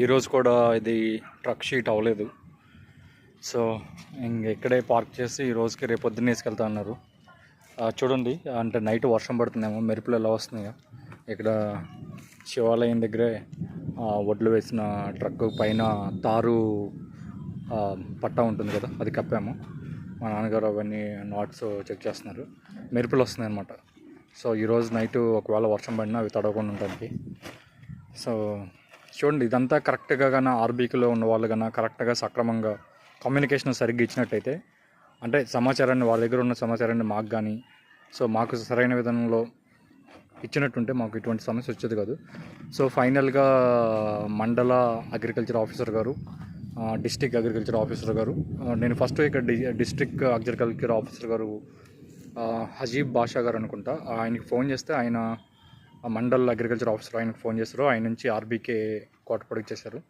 ఈరోజు కూడా ఇది ట్రక్ షీట్ అవ్వలేదు. సో ఇంక ఇక్కడే పార్క్ చేసి ఈ రోజుకి రేపు పొద్దున్న వేసుకెళ్తా అన్నారు. చూడండి అంటే నైట్ వర్షం పడుతుందేమో మెరుపులు ఎలా వస్తున్నాయో. ఇక్కడ శివాలయం దగ్గరే వడ్లు వేసిన ట్రక్ పైన తారు పట్టా ఉంటుంది కదా అది కప్పాము. మా నాన్నగారు అవన్నీ నాట్స్ చెక్ చేస్తున్నారు. మెరుపులు వస్తున్నాయి అనమాట సో ఈరోజు నైట్ ఒకవేళ వర్షం పడినా అవి తడవకుండా ఉండడానికి. సో చూడండి ఇదంతా కరెక్ట్గా కానీ ఆర్బీకీలో ఉన్న వాళ్ళు కన్నా కరెక్ట్గా సక్రమంగా కమ్యూనికేషన్ సరిగ్గా ఇచ్చినట్టయితే అంటే సమాచారాన్ని వాళ్ళ దగ్గర ఉన్న సమాచారాన్ని మాకు కానీ సో మాకు సరైన విధానంలో ఇచ్చినట్టుంటే మాకు ఇటువంటి సమస్య వచ్చేది కాదు. సో ఫైనల్గా మండల అగ్రికల్చర్ ఆఫీసర్ గారు డిస్టిక్ అగ్రికల్చర్ ఆఫీసర్ గారు నేను ఫస్ట్ ఇక్కడ డి డిస్ట్రిక్ట్ అగ్రికల్చర్ ఆఫీసర్ గారు హజీబ్ బాషా గారు అనుకుంటా ఆయనకి ఫోన్ చేస్తే ఆయన ఆ మండల్ అగ్రికల్చర్ ఆఫీసర్ ఆయనకు ఫోన్ చేశారు. ఆయన నుంచి ఆర్బీకే కోటపడికి చేశారు.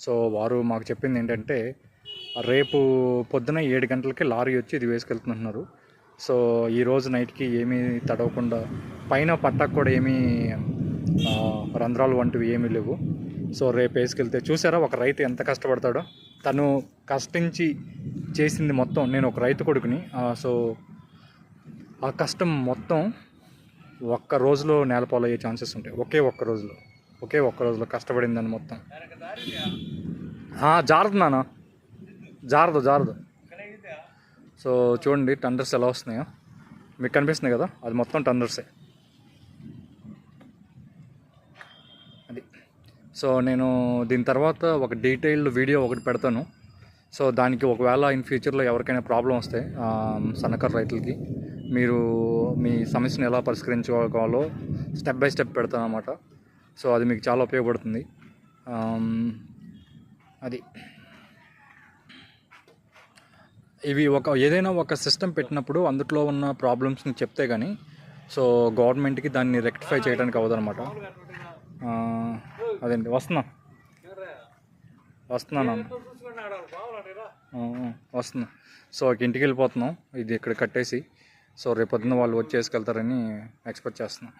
సో వారు మాకు చెప్పింది ఏంటంటే రేపు పొద్దున ఏడు గంటలకి లారీ వచ్చి ఇది వేసుకెళ్తున్నారు సో ఈ రోజు నైట్కి ఏమీ తడవకుండా పైన పట్టకు కూడా ఏమీ రంధ్రాలు వంటివి ఏమీ లేవు. సో రేపు వేసుకెళ్తే చూసారా ఒక రైతు ఎంత కష్టపడతాడో? తను కష్టించి చేసింది మొత్తం నేను ఒక రైతు కొడుకుని. సో ఆ కష్టం మొత్తం ఒక్క రోజులో నేలపాలయ్యే ఛాన్సెస్ ఉంటాయి. ఒకే ఒక్క రోజులో. ఒకే ఒక్క రోజులో కష్టపడిందని మొత్తం. జారదు నాన్న. జారదు జారదు. సో చూడండి టండర్స్ ఎలా వస్తున్నాయో. మీకు కనిపిస్తుంది కదా? అది మొత్తం టండర్సే అది. సో నేను దీని తర్వాత ఒక డీటెయిల్డ్ వీడియో ఒకటి పెడతాను. సో దానికి ఒకవేళ ఇన్ ఫ్యూచర్లో ఎవరికైనా ప్రాబ్లం వస్తే సన్నకారు రైతులకి. మీరు మీ సమస్యను ఎలా పరిష్కరించుకోవాలో స్టెప్ బై స్టెప్ పెడతాను అనమాట సో అది మీకు చాలా ఉపయోగపడుతుంది. అది. ఇవి ఒక ఏదైనా ఒక సిస్టమ్ పెట్టినప్పుడు అందులో ఉన్న ప్రాబ్లమ్స్ని చెప్తే కానీ సో గవర్నమెంట్కి దాన్ని రెక్టిఫై చేయడానికి అవ్వదన్నమాట ఆ, అదండి వస్తున్నా? వస్తున్నా ఆ, వస్తున్నా. సో ఇంటికి వెళ్ళిపోతున్నాం. ఇది ఇక్కడ కట్టేసి. సో రేపొద్దున వాళ్ళు వచ్చి వేసుకెళ్తారని ఎక్స్పెక్ట్ చేస్తున్నాం.